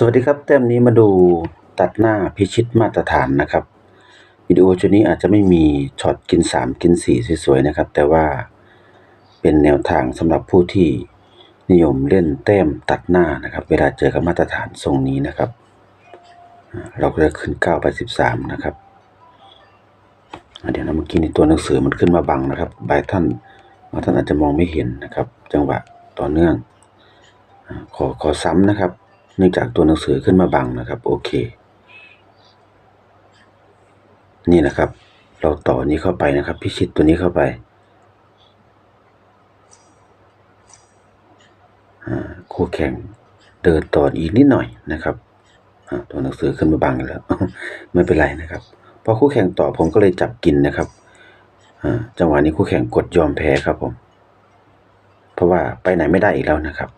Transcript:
สวัสดีครับแต้มนี้มาดูตัดหน้าพิชิตมาตรฐานนะครับ วิดีโอชุดนี้อาจจะไม่มีช็อตกิน 3 กิน 4 สวยๆนะครับ แต่ว่าเป็นแนวทางสำหรับผู้ที่นิยมเล่นแต้มตัดหน้านะครับ เวลาเจอกับมาตรฐานทรงนี้นะครับอ่าเราก็จะขึ้น9ไป13 นะครับ เดี๋ยวนะเมื่อกี้ในตัวหนังสือมันขึ้นมาบังนะครับบางท่านบางท่านอาจจะมองไม่เห็นนะครับ จังหวะต่อเนื่องขอขอซ้ำนะครับ เนื่องจากตัวหนังสือขึ้นมาบังนะครับ โอเค นี่นะครับ เราต่อนี้เข้าไปนะครับ พิชิตตัวนี้เข้าไปคู่แข่งเดินต่ออีกนิดหน่อยนะครับตัวหนังสือขึ้นมาบังแล้ว ไม่เป็นไรนะครับพอคู่แข่งต่อผมก็เลยจับกินนะครับจังหวะนี้คู่แข่งกดยอมแพ้ครับผม เพราะว่าไปไหนไม่ได้อีกแล้วนะครับ